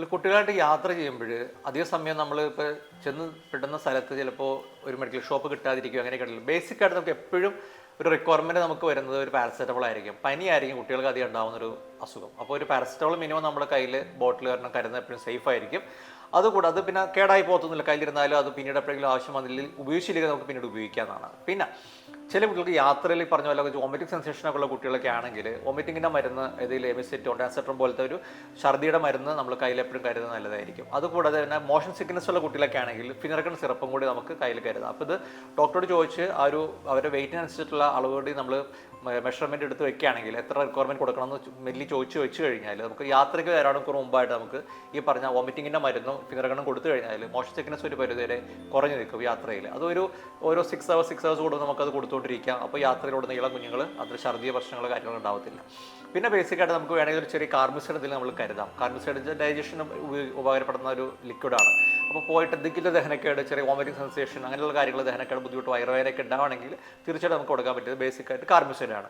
അപ്പോൾ കുട്ടികളായിട്ട് യാത്ര ചെയ്യുമ്പോൾ അധിക സമയം നമ്മൾ ഇപ്പോൾ ചെന്ന് പെടുന്ന സ്ഥലത്ത് ചിലപ്പോൾ ഒരു മെഡിക്കൽ ഷോപ്പ് കിട്ടാതിരിക്കും അങ്ങനെ ഉണ്ടല്ലോ. ബേസിക് ആയിട്ട് നമുക്ക് എപ്പോഴും ഒരു റിക്വയർമെന്റ് നമുക്ക് വരുന്നത് ഒരു പാരസെറ്റമോൾ ആയിരിക്കും. പനിയായിരിക്കും കുട്ടികൾക്ക് അധികം ഉണ്ടാകുന്ന ഒരു അസുഖം. അപ്പോൾ ഒരു പാരസെറ്റമോൾ മിനിമം നമ്മുടെ കയ്യിൽ ബോട്ടിൽ വരണം കരുതുന്നത് എപ്പോഴും സേഫ് ആയിരിക്കും. അതുകൂടാതെ പിന്നെ കേടായി പോകത്തൊന്നുമില്ല. കയ്യിലിരുന്നാലും അത് പിന്നീട് എപ്പോഴെങ്കിലും ആവശ്യം വന്നില്ലെങ്കിൽ ഉപയോഗിച്ചില്ലെങ്കിൽ നമുക്ക് പിന്നീട് ഉപയോഗിക്കാവുന്നതാണ്. പിന്നെ ചില കുട്ടികൾക്ക് യാത്രയിൽ പറഞ്ഞ പോലെ വോമിറ്റിംഗ് സെൻസേഷൻ ഒക്കെ ഉള്ള കുട്ടികളൊക്കെ ആണെങ്കിൽ വോമിറ്റിങ്ങിന്റെ മരുന്ന് ഏതെങ്കിലും എമിസെറ്റോ ഡാൻസെട്രോം പോലത്തെ ഒരു ഛർദിയുടെ മരുന്ന് നമ്മൾ കയ്യിൽ എപ്പോഴും കരുതുന്നത് നല്ലതായിരിക്കും. അതുകൂടാതെ തന്നെ മോഷൻ സിക്നസ് ഉള്ള കുട്ടികളൊക്കെ ആണെങ്കിൽ ഫിനറക്കൺ സിറപ്പും കൂടി നമുക്ക് കയ്യിൽ കരുതാം. അപ്പോൾ ഇത് ഡോക്ടറോട് ചോദിച്ച് ആ ഒരു അവരുടെ വെയിറ്റിനനുസരിച്ചിട്ടുള്ള അളവുകൂടി നമ്മൾ മെഷർമെന്റ് എടുത്ത് വെക്കുകയാണെങ്കിൽ എത്ര റിക്വയർമെന്റ് കൊടുക്കണം എന്ന് മെല്ലി ചോദിച്ച് വെച്ച് കഴിഞ്ഞാൽ നമുക്ക് യാത്രയ്ക്ക് വരാണെങ്കിൽ മുമ്പായിട്ട് നമുക്ക് ഈ പറഞ്ഞ വോമിറ്റിങ്ങിന്റെ മരുന്നും ഫിനറക്കണും കൊടുത്തു കഴിഞ്ഞാൽ മോഷൻ സിക്നസ് ഒരു പരിധി വരെ കുറഞ്ഞു നിൽക്കും യാത്രയിൽ. അതൊരു ഓരോ സിക്സ് അവേഴ്സ് സിക്സ് അവേഴ്സ് കൂടുമ്പോൾ നമുക്കത് കൊടുത്തുകൊണ്ടിരിക്കാം. അപ്പോൾ യാത്രയിലൂടെ നീളം കുഞ്ഞുങ്ങൾ അത്ര ഛർദിയ പ്രശ്നങ്ങൾ കാര്യങ്ങൾ ഉണ്ടാവത്തില്ല. പിന്നെ ബേസിക്കായിട്ട് നമുക്ക് വേണമെങ്കിൽ ഒരു ചെറിയ കാർബിസൈഡ് ഇതിൽ നമ്മൾ കരുതാം. കാർബിസൈഡ് ഡൈജഷന് ഉപകാരപ്പെടുന്ന ഒരു ലിക്വിഡാണ് അപ്പോൾ പോയിട്ട് എന്തെങ്കിലും ദഹനക്കേട് ചെറിയ വോമിറ്റിംഗ് സെൻസേഷൻ അങ്ങനെയുള്ള കാര്യങ്ങൾ ദഹനക്കേട് ബുദ്ധിമുട്ട് വയറുവേദനയൊക്കെ ഉണ്ടാവുകയാണെങ്കിൽ തീർച്ചയായിട്ടും നമുക്ക് കൊടുക്കാൻ പറ്റിയത് ബേസിക്കായിട്ട് കാർമിസിനാണ് ആണ്.